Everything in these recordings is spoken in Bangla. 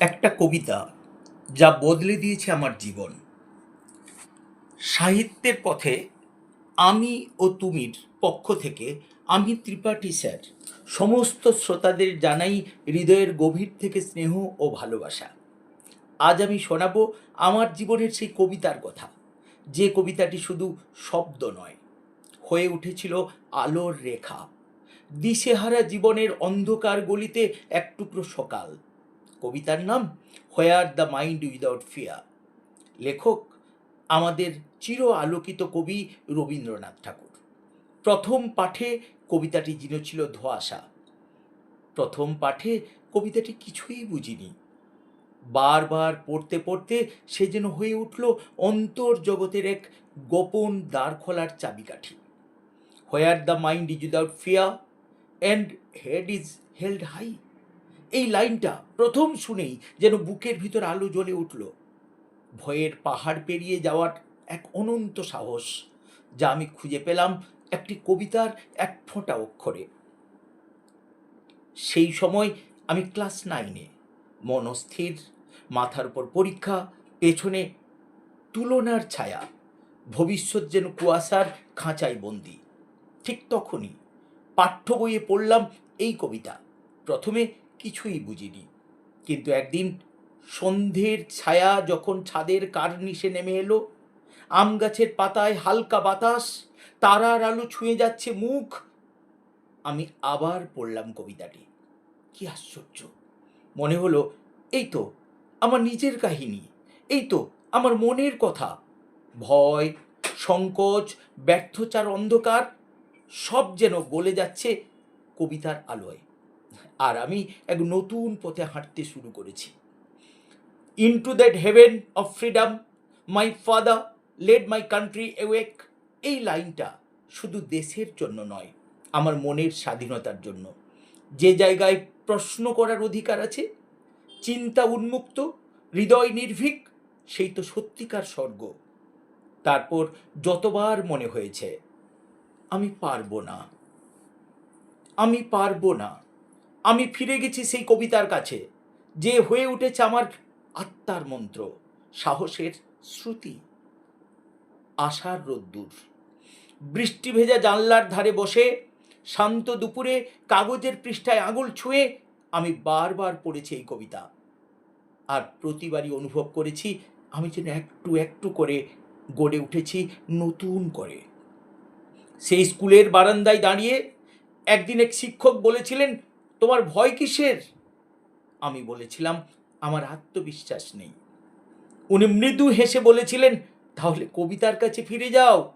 একটা কবিতা যা বদলে দিয়েছে আমার জীবন। সাহিত্যের পথে আমি ও তুমির পক্ষ থেকে আমি ত্রিপাঠী স্যার, সমস্ত শ্রোতাদের জানাই হৃদয়ের গভীর থেকে স্নেহ ও ভালোবাসা। আজ আমি শোনাবো আমার জীবনের সেই কবিতার কথা, যে কবিতাটি শুধু শব্দ নয়, হয়ে উঠেছিল আলোর রেখা। দিশেহারা জীবনের অন্ধকার গলিতে এক টুকরো সকাল কবিতার নাম where the mind without fear লেখক আমাদের চির আলোকিত কবি রবীন্দ্রনাথ ঠাকুর। প্রথম পাঠে কবিতাটি যেন ছিল ধোঁয়াশা। প্রথম পাঠে কবিতাটি কিছুই বুঝিনি। বারবার পড়তে পড়তে সে যেন হয়ে উঠল অন্তর জগতের এক গোপন দ্বার খোলার চাবিকাঠি। Where the mind is without fear and head is held high এই লাইনটা প্রথম শুনেই যেন বুকের ভিতর আলো জ্বলে উঠল। ভয়ের পাহাড় পেরিয়ে যাওয়ার এক অনন্ত সাহস, যা আমি খুঁজে পেলাম একটি কবিতার এক ফোঁটা অক্ষরে। সেই সময় আমি ক্লাস নাইনে, মন অস্থির, মাথার উপর পরীক্ষা, পেছনে তুলনার ছায়া, ভবিষ্যৎ যেন কুয়াশার খাঁচায় বন্দি। ঠিক তখনই পাঠ্য বইয়ে পড়লাম এই কবিতা। প্রথমে কিছুই বুঝিনি। কিন্তু একদিন সন্ধ্যের ছায়া যখন ছাদের কার্নিশে নেমে এলো, আম গাছের পাতায় হালকা বাতাস, তারার আলো ছুঁয়ে যাচ্ছে মুখ, আমি আবার পড়লাম কবিতাটি। কি আশ্চর্য! মনে হলো, এই তো আমার নিজের কাহিনী, এই তো আমার মনের কথা। ভয়, সংকোচ ব্যর্থচার অন্ধকার, সব যেন গলে যাচ্ছে কবিতার আলোয়। আর আমি এক নতুন পথে হাঁটতে শুরু করেছি। Into that heaven of freedom my father let my country awake এই লাইনটা শুধু দেশের জন্য নয়, আমার মনের স্বাধীনতার জন্য। যে জায়গায় প্রশ্ন করার অধিকার আছে, চিন্তা উন্মুক্ত, হৃদয় নির্ভীক, সেই তো সত্যিকার স্বর্গ। তারপর যতবার মনে হয়েছে, আমি পারব না। আমি পারব না। আমি ফিরে গেছি সেই কবিতার কাছে, যে হয়ে উঠেছে আমার আত্মার মন্ত্র, সাহসের শ্রুতি। আশার রোদ্দুর। বৃষ্টি ভেজা জানলার ধারে বসে, শান্ত দুপুরে কাগজের পৃষ্ঠায় আঙুল ছুঁয়ে আমি বারবার পড়েছি এই কবিতা। আর প্রতিবারই অনুভব করেছি আমি যেন একটু একটু করে গড়ে উঠেছি নতুন করে। সেই স্কুলের বারান্দায় দাঁড়িয়ে একদিন এক শিক্ষক বলেছিলেন তোমার ভয় কিসের? আমি বলেছিলাম, আমার আত্মবিশ্বাস নেই। উনি মৃদু হেসে বলেছিলেন, তাহলে কবিতার কাছে ফিরে যাও।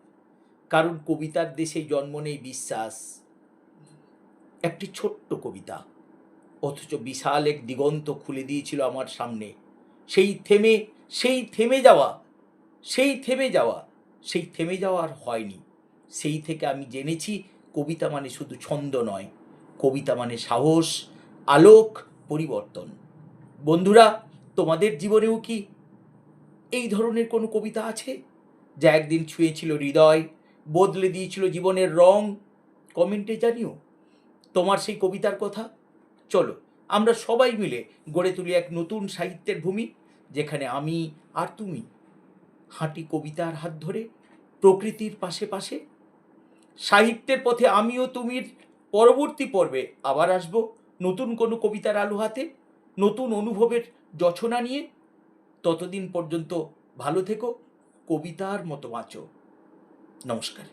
কারণ কবিতার দেশে জন্ম নেই বিশ্বাস। একটি ছোট্ট কবিতা, অথচ বিশাল এক দিগন্ত খুলে দিয়েছিল আমার সামনে। সেই থেমে সেই থেমে যাওয়া, সেই থেমে যাওয়া, সেই থেমে যাওয়া আর হয়নি। সেই থেকে আমি জেনেছি, কবিতা মানে শুধু ছন্দ নয়। কবিতা মানে সাহস, আলোক, পরিবর্তন। বন্ধুরা, তোমাদের জীবনেও কি এই ধরনের কোনো কবিতা আছে? যা একদিন ছুঁয়েছিল হৃদয়, বদলে দিয়েছিল জীবনের রং। কমেন্টে জানিও, তোমার সেই কবিতার কথা? চলো, আমরা সবাই মিলে গড়ে তুলি এক নতুন সাহিত্যের ভূমি, যেখানে আমি আর তুমি হাঁটি কবিতার হাত ধরে প্রকৃতির পাশে পাশে। সাহিত্যের পথে আমিও তুমির পরবর্তী পর্বে আবার আসব নতুন কোনো কবিতার আলো হাতে, নতুন অনুভবের যচনা নিয়ে। ততদিন পর্যন্ত ভালো থেকো, কবিতার মতো বাঁচো। নমস্কার।